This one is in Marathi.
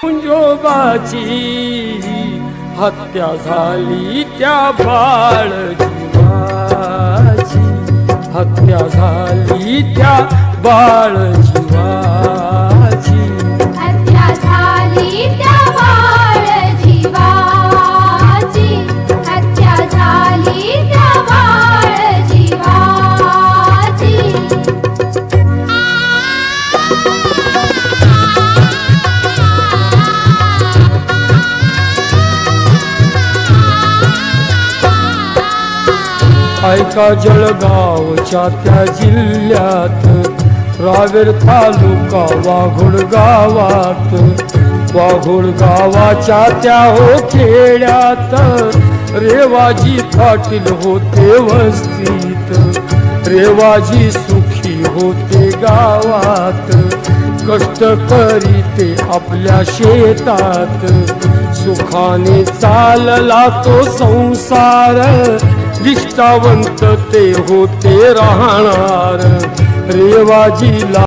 कुंजोबाची हत्या झाली त्या बाळ जीवाची हत्या झाली त्या बाळ जीवाची ऐका जळगावच्या त्या जिल्ह्यात रावेर तालुका वाघोड गावात. वाघोड गावाच्या त्या हो खेड्यात रेवाजी पाटील होते वस्तीत. रेवाजी सुखी होते गावात कष्ट करीते आपल्या शेतात. सुखाने चालला तो संसार निष्ठावंत ते होते राहणार. रेवाजीला